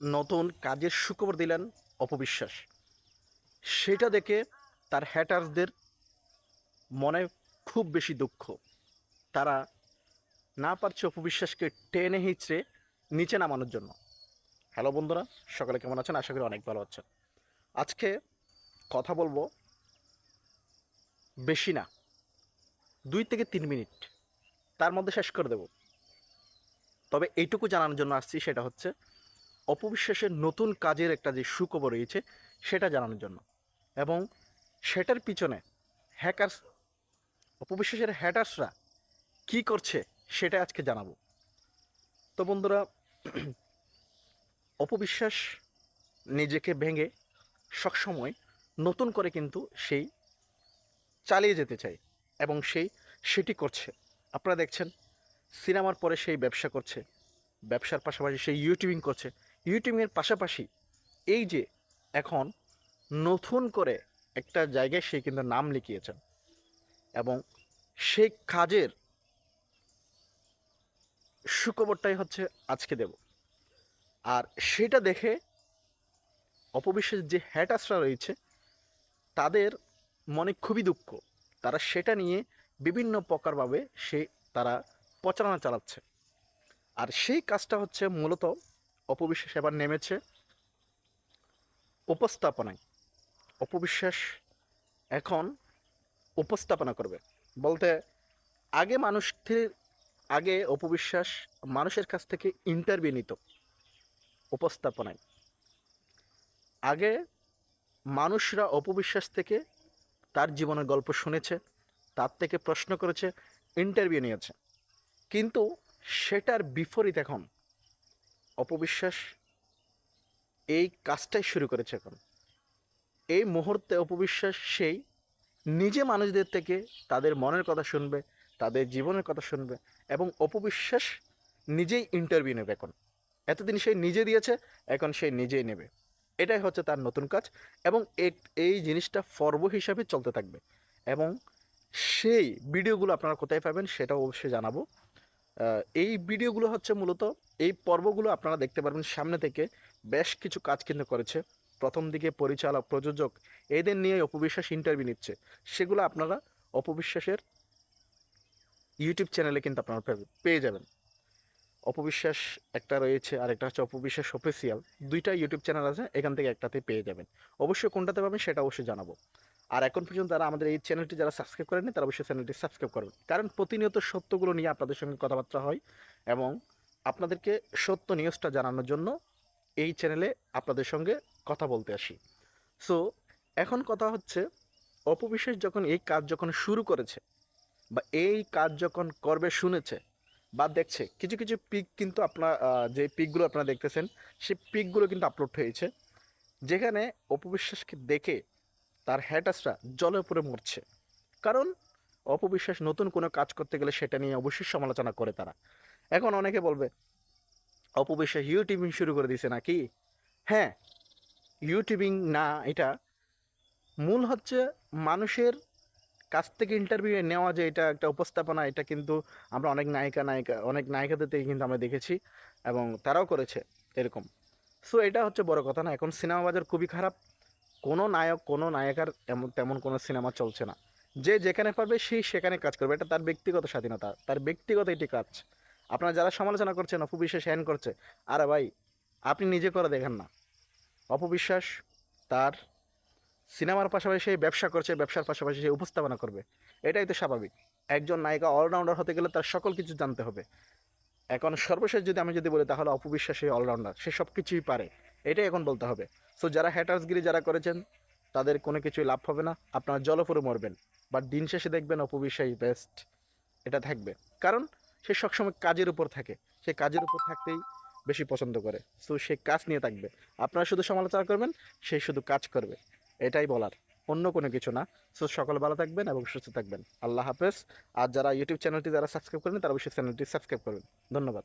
নতুন কাজের সুখবর দিলেন অপবিশ্বাস সেটা দেখে তার হ্যাটার্সদের মনে খুব বেশি দুঃখ। তারা না পারছে অপবিশ্বাসকে টেনে হিচড়ে নিচে নামানোর জন্য। হ্যালো বন্ধুরা, সকালে কেমন আছেন? আশা করি অনেক ভালো আছেন। আজকে কথা বলব বেশি না, দুই থেকে তিন মিনিট। তার মধ্যে শেষ করে দেব। তবে এইটুকু জানানোর জন্য আসছি, সেটা হচ্ছে অপবিশ্বাসের নতুন কাজের একটা যে সুখবর রয়েছে, সেটা জানানোর জন্য। এবং সেটার পিছনে হ্যাকার্স অপবিশ্বাসের হ্যাটার্সরা কী করছে, সেটা আজকে জানাব। তো বন্ধুরা, অপবিশ্বাস নিজেকে ভেঙে সবসময় নতুন করে কিন্তু সেই চালিয়ে যেতে চায় এবং সেই, সেটি করছে। আপনারা দেখছেন, সিনেমার পরে সেই ব্যবসা করছে, ব্যবসার পাশাপাশি সেই ইউটিউবিং করছে। ইউটিউবিংয়ের পাশাপাশি এই যে এখন নতুন করে একটা জায়গায় সে কিন্তু নাম লিখিয়েছেন এবং সেই কাজের সুখবরটাই হচ্ছে আজকে দেব। আর সেটা দেখে অপবিশ্বাস যে হ্যাটাসরা রয়েছে, তাদের মনে খুবই দুঃখ। তারা সেটা নিয়ে বিভিন্ন প্রকারভাবে সে তারা প্রচারণা চালাচ্ছে। আর সেই কাজটা হচ্ছে মূলত অপবিশ্বাস এবার নেমেছে। উপস্থাপনায়। অপবিশ্বাস এখন উপস্থাপনা করবে। বলতে আগে মানুষটির, আগে অপবিশ্বাস মানুষের কাছ থেকে ইন্টারভিউ নিত। উপস্থাপনায়। আগে মানুষরা অপবিশ্বাস থেকে তার জীবনের গল্প শুনেছে, তার থেকে প্রশ্ন করেছে ইন্টারভিউ নিয়েছে। কিন্তু সেটার বিপরীত এখন অপবিশ্বাস এই কাজটাই শুরু করেছে এখন। এই মুহূর্তে অপবিশ্বাস সেই নিজে মানুষদের থেকে তাদের মনের কথা শুনবে, তাদের জীবনের কথা শুনবে এবং অপবিশ্বাস নিজেই ইন্টারভিউ নেবে এখন। এতদিন সে নিজে দিয়েছে, এখন সে নিজেই নেবে। এটাই হচ্ছে তার নতুন কাজ এবং এই জিনিসটা পর্ব হিসাবে চলতে থাকবে এবং সেই ভিডিওগুলো আপনারা কোথায় পাবেন সেটাও অবশ্যই জানাব। এই ভিডিওগুলো হচ্ছে মূলত এই পর্বগুলো আপনারা দেখতে পারবেন সামনে থেকে। বেশ কিছু কাজ কিন্তু করেছে। প্রথম দিকে পরিচালক, প্রযোজক এদের নিয়ে অপবিশ্বাস ইন্টারভিউ নিচ্ছে। সেগুলো আপনারা অপবিশ্বাসের ইউটিউব চ্যানেলে কিন্তু আপনারা পেয়ে- যাবেন। অপবিশ্বাস একটা রয়েছে আর একটা হচ্ছে অপবিশ্বাস অফিসিয়াল দুইটা ইউটিউব চ্যানেল আছে, এখান থেকে একটাতে পেয়ে যাবেন। অবশ্যই কোনটাতে পাবেন সেটা অবশ্যই জানাব। আর এখন পর্যন্ত যারা আমাদের এই চ্যানেলটি যারা সাবস্ক্রাইব করেনি তারা অবশ্যই চ্যানেলটি সাবস্ক্রাইব করবেন। কারণ প্রতিনিয়ত সত্যগুলো নিয়ে আপনাদের সঙ্গে কথাবার্তা হয় এবং আপনাদেরকে সত্য নিউজটা জানানোর জন্য এই চ্যানেলে আপনাদের সঙ্গে কথা বলতে আসি। সো এখন কথা হচ্ছে অপবিশ্বাস যখন এই কাজ যখন শুরু করেছে বা এই কাজ যখন করবে, শুনেছে বা দেখছে, কিছু কিছু পিক কিন্তু আপনার যে পিকগুলো আপনারা দেখতেছেন, সেই পিকগুলো কিন্তু আপলোড হয়েছে। যেখানে অপবিশ্বাসকে দেখে তার হ্যাটাসরা জলের উপরে মরছে। কারণ অপবিশ্বাস নতুন কোনো কাজ করতে গেলে সেটা নিয়ে অবশ্যই সমালোচনা করে তারা। এখন অনেকে বলবে, অপবিশ্বাস ইউটিউবিং শুরু করে দিয়েছে নাকি? হ্যাঁ ইউটিউবিং না, এটা মূল হচ্ছে মানুষের কাছ থেকে ইন্টারভিউ নেওয়া যে এটা একটা উপস্থাপনা, এটা কিন্তু আমরা অনেক নায়িকা নায়িকা, অনেক নায়িকাদের থেকে কিন্তু আমরা দেখেছি এবং তারাও করেছে এরকম। সো এটা হচ্ছে বড় কথা না, এখন সিনেমা বাজার খুবই খারাপ। কোনো নায়ক, কোনো নায়িকার এমন, তেমন কোনো সিনেমা চলছে না। যে যেখানে পারবে সেই সেখানে কাজ করবে। এটা তার ব্যক্তিগত স্বাধীনতা, তার ব্যক্তিগত এটি কাজ। আপনারা যারা সমালোচনা করছেন অপবিশ্বাস হ্যান করছে, আরে ভাই, আপনি নিজে করে দেখেন না। অপবিশ্বাস তার সিনেমার পাশাপাশি সে ব্যবসা করছে, ব্যবসার পাশাপাশি সে উপস্থাপনা করবে। এটাই তো স্বাভাবিক। একজন নায়িকা অলরাউন্ডার হতে গেলে তার সকল কিছু জানতে হবে। এখন সর্বশেষ যদি আমি যদি বলি, তাহলে অপবিশ্বাস অলরাউন্ডার সে সব কিছুই পারে। এটাই এখন বলতে হবে। সো যারা হ্যাটার্সগিরি যারা করেছেন, তাদের কোনো কিছুই লাভ হবে না। আপনারা জলপুরে মরবেন। বাট দিন শেষে দেখবেন অপবিশ্বাস বেস্ট এটা থাকবে। কারণ সে সবসময় কাজের উপর থাকে। সে কাজের উপর থাকতেই বেশি পছন্দ করে। সো সে কাজ নিয়ে থাকবে। আপনারা শুধু সমালোচনা করবেন, সে শুধু কাজ করবে। এটাই বলার। অন্য কোনো কিছু না। সো সকল ভালো থাকবেন এবং সুস্থ থাকবেন। আল্লাহ হাফেজ। আর যারা ইউটিউব চ্যানেলটি যারা সাবস্ক্রাইব করেন তারা অবশ্যই চ্যানেলটি সাবস্ক্রাইব করবেন। ধন্যবাদ।